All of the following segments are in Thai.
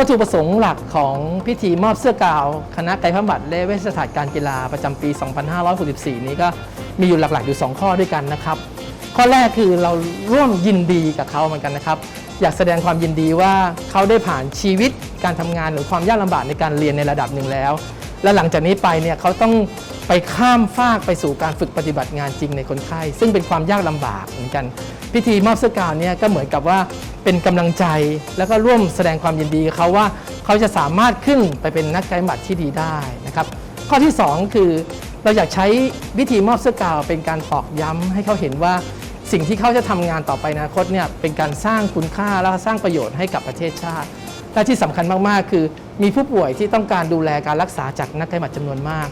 วัตถุประสงค์หลักของพิธีมอบเสื้อกาว คณะกายภาพบำบัดและเวชศาสตร์การกีฬาประจำปี 2564 นี้ก็มีอยู่หลักๆ อยู่ 2 ข้อด้วยกันนะครับ ข้อแรกคือเราร่วมยินดีกับเขาเหมือนกันนะครับ อยากแสดงความยินดีว่าเขาได้ผ่านชีวิตการทำงานหรือความยากลำบากในการเรียนในระดับหนึ่งแล้ว และหลังจากนี้ไปเนี่ยเขาต้องไปข้ามฟากไปสู่การฝึกปฏิบัติงานจริงในคนไข้ ซึ่งเป็นความยากลำบากเหมือนกัน พิธีมอบเสื้อกาวเนี่ยก็เหมือนกับว่าเป็นกำลังใจ แล้วก็ร่วมแสดงความยินดีเขาว่าเขาจะสามารถขึ้นไปเป็นนักกายบำบัดที่ดีได้นะครับ ข้อที่ 2 คือเราอยากใช้วิธีมอบเสื้อกาวเป็นการตอกย้ำให้เขาเห็นว่าสิ่งที่เขาจะทำงานต่อไปในอนาคตเนี่ยเป็นการสร้างคุณค่าและสร้างประโยชน์ให้กับประเทศชาติ และที่สำคัญมากๆ คือ มีผู้ป่วยที่ต้องการดูแลการรักษาจากนักกายบำบัดจำนวนมาก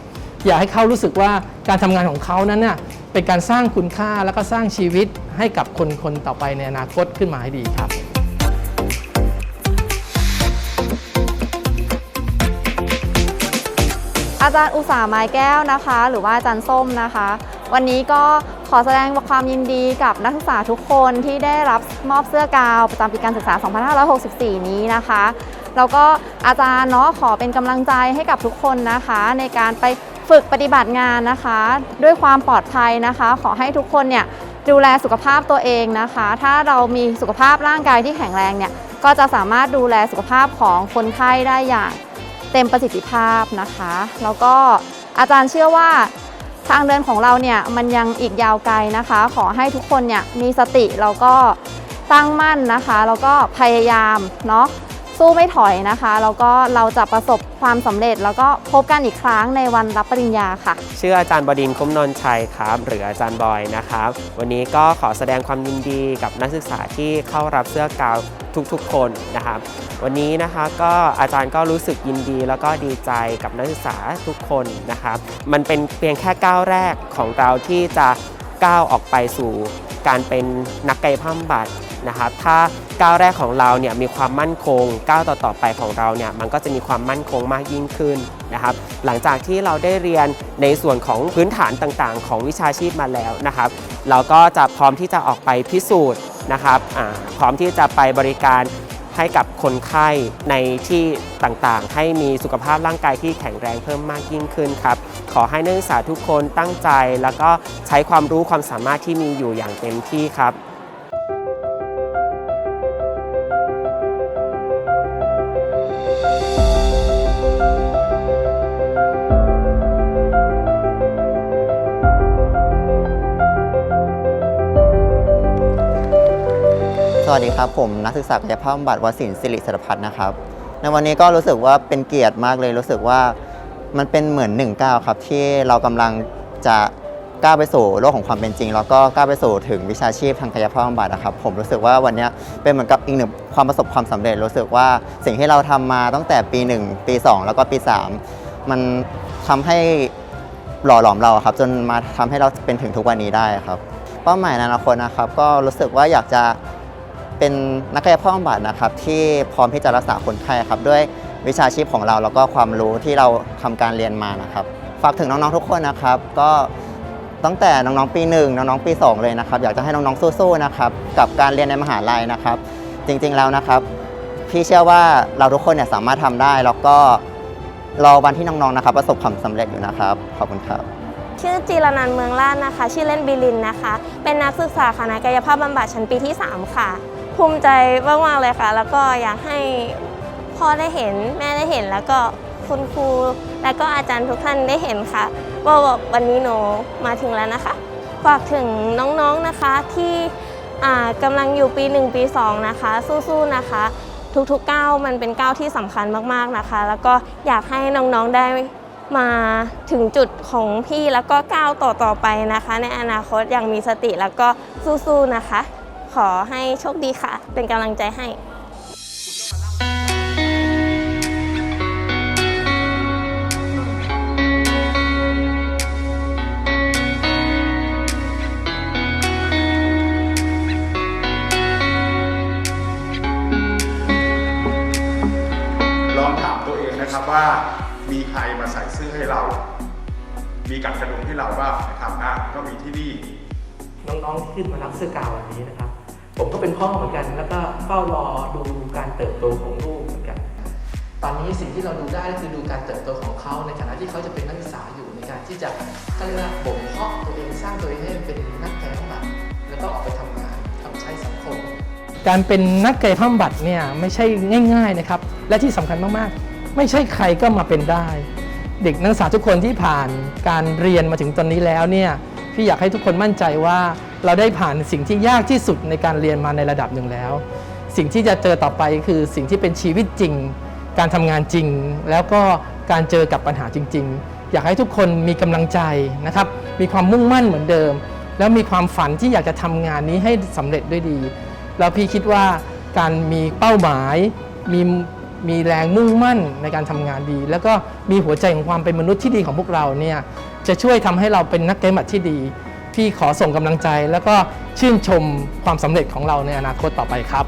อยากให้เขารู้สึกว่าการทำงานของเขานั้นเนี่ย เป็นการสร้างคุณค่าแล้วก็สร้างชีวิตให้กับคนคนต่อไปในอนาคตขึ้นมาให้ดีครับอาจารย์อุตสาหไม้แก้วนะคะ หรือว่าอาจารย์ส้มนะคะ วันนี้ก็ขอแสดงความยินดีกับนักศึกษาทุกคนที่ได้รับมอบเสื้อกาวประจำปีการศึกษา 2564 นี้นะคะ แล้วก็อาจารย์เนาะขอเป็นกำลังใจให้กับทุกคนนะคะ ในการไป ฝึกปฏิบัติงานนะคะ ด้วยความปลอดภัยนะคะ ขอให้ทุกคนเนี่ยดูแลสุขภาพตัวเองนะคะ ถ้าเรามีสุขภาพร่างกายที่แข็งแรงเนี่ยก็จะสามารถดูแลสุขภาพของคนไข้ได้อย่างเต็มประสิทธิภาพนะคะ แล้วก็อาจารย์เชื่อว่าทางเดินของเราเนี่ยมันยังอีกยาวไกลนะคะ ขอให้ทุกคนเนี่ยมีสติแล้วก็ตั้งมั่นนะคะ แล้วก็พยายามเนาะ สู้ไม่ถอยนะคะ แล้วก็เราจะประสบความสำเร็จ แล้วก็พบกันอีกครั้งในวันรับปริญญาค่ะ ชื่ออาจารย์บดินทร์คุ้มนนชัยครับ หรืออาจารย์บอยนะครับ วันนี้ก็ขอแสดงความยินดีกับนักศึกษาที่เข้ารับเสื้อกาวทุกๆ คนนะครับ วันนี้นะคะก็อาจารย์ก็รู้สึกยินดี แล้วก็ดีใจกับนักศึกษาทุกคนนะครับ มันเป็นเพียงแค่ก้าวแรกของเราที่จะก้าวออกไปสู่ การเป็นนักกายภาพบำบัดนะครับถ้าก้าวแรกของเราเนี่ยมีความมั่นคงก้าวต่อๆไปของเราเนี่ยมันก็จะมีความมั่นคงมากยิ่งขึ้นนะครับหลังจากที่เราได้เรียนในส่วนของพื้นฐานต่างๆ ของวิชาชีพมาแล้วนะครับเราก็จะพร้อมที่จะออกไปพิสูจน์นะครับพร้อมที่จะไปบริการให้กับคนไข้ในที่ต่างๆ ให้มีสุขภาพร่างกายที่แข็งแรงเพิ่มมากยิ่งขึ้นครับ อให้นักศึกษาทุกคนตั้งใจ แล้วก็ใช้ความรู้ความสามารถที่มีอยู่อย่างเต็มที่ครับสวัสดีครับผมนักศึกษากายภาพบำบัดวสินสิริสารพัฒน์นะครับ ในวันนี้ก็รู้สึกว่าเป็นเกียรติมากเลยรู้สึกว่า มันเป็นเหมือนหนึ่งก้าวครับที่เรากำลังจะก้าวไปสู่โลกของความเป็นจริง แล้วก็ก้าวไปสู่ถึงวิชาชีพทางกายภาพบำบัดนะครับผมรู้สึกว่าวันนี้เป็นเหมือนกับอีกหนึ่งความประสบความสำเร็จ รู้สึกว่าสิ่งที่เราทำมาตั้งแต่ปี 1 ปี 2 แล้วก็ปี 3 มันทำให้หล่อหลอมเราครับจนมาทำให้เราเป็นถึงทุกวันนี้ได้ครับเป้าหมายในอนาคตนะครับก็รู้สึกว่าอยากจะเป็นนักกายภาพบำบัดนะครับที่พร้อมที่จะรักษาคนไข้ครับด้วย วิชาชีพของเราแล้วก็ความรู้ที่เราทำการเรียนมานะครับ ฝากถึงน้องๆทุกคนนะครับ ก็ตั้งแต่น้องๆปีหนึ่งน้องๆปีสองเลยนะครับ อยากจะให้น้องๆสู้ๆนะครับกับการเรียนในมหาลัยนะครับ จริงๆแล้วนะครับพี่เชื่อว่าเราทุกคนเนี่ยสามารถทำได้แล้วก็รอวันที่น้องๆนะครับ ประสบความสำเร็จอยู่นะครับ ขอบคุณครับ ชื่อจีรนันเมืองล่านนะคะ ชื่อเล่นบิลินนะคะ เป็นนักศึกษาคณะกายภาพบำบัดชั้นปีที่ 3 ค่ะ ภูมิใจมากๆเลยค่ะ แล้วก็อยากให้ พ่อได้เห็นแม่ได้เห็นแล้วก็คุณครู และก็อาจารย์ทุกท่านได้เห็นค่ะ ว่าวันนี้หนูมาถึงแล้วนะคะฝากถึงน้องๆนะคะที่กำลังอยู่ปี 1 ปี 2 นะคะ สู้ๆนะคะ ทุกๆก้าวมันเป็นก้าวที่สำคัญมากๆนะคะ แล้วก็อยากให้น้องๆได้มาถึงจุดของพี่แล้วก็ก้าวต่อๆไปนะคะ ในอนาคตอย่างมีสติแล้วก็สู้ๆนะคะ ขอให้โชคดีค่ะ เป็นกำลังใจให้ วเองนะครับว่ามีใครมาใส่เสื้อให้เรา มีกัดกระดุมให้เราบ้างนะครับอะก็มีที่นี่ น้องๆที่ขึ้นมารับเสื้อกาววันนี้นะครับ ผมก็เป็นพ่อเหมือนกัน แล้วก็เฝ้ารอดูการเติบโตของลูกเหมือนกัน ตอนนี้สิ่งที่เราดูได้ก็คือดูการเติบโตของเขาในฐานะที่เขาจะเป็นนักศึกษาอยู่ในการที่จะก็เรียกว่าบ่มเพาะตัวเองสร้างตัวเองให้เป็นนักกายภาพบำบัดแล้วก็ออกไปทำงานทำใช้สังคม การเป็นนักกายภาพบำบัดเนี่ยไม่ใช่ง่าย ๆนะครับ และที่สำคัญมากๆ ไม่ใช่ใครก็มาเป็นได้ เด็กนักศึกษาทุกคนที่ผ่านการเรียนมาถึงตอนนี้แล้วเนี่ยพี่อยากให้ทุกคนมั่นใจว่าเราได้ผ่านสิ่งที่ยากที่สุดในการเรียนมาในระดับหนึ่งแล้ว สิ่งที่จะเจอต่อไปคือสิ่งที่เป็นชีวิตจริง การทำงานจริง แล้วก็การเจอกับปัญหาจริง ๆ อยากให้ทุกคนมีกำลังใจนะครับ มีความมุ่งมั่นเหมือนเดิม แล้วมีความฝันที่อยากจะทำงานนี้ให้สำเร็จด้วยดี แล้วพี่คิดว่าการมีเป้าหมาย มี มีแรงมุ่งมั่นในการทำงานดี แล้วก็มีหัวใจของความเป็นมนุษย์ที่ดีของพวกเราเนี่ยจะช่วยทำให้เราเป็นนักเกมบัตที่ดีพี่ขอส่งกำลังใจ แล้วก็ชื่นชมความสำเร็จของเราในอนาคตต่อไปครับ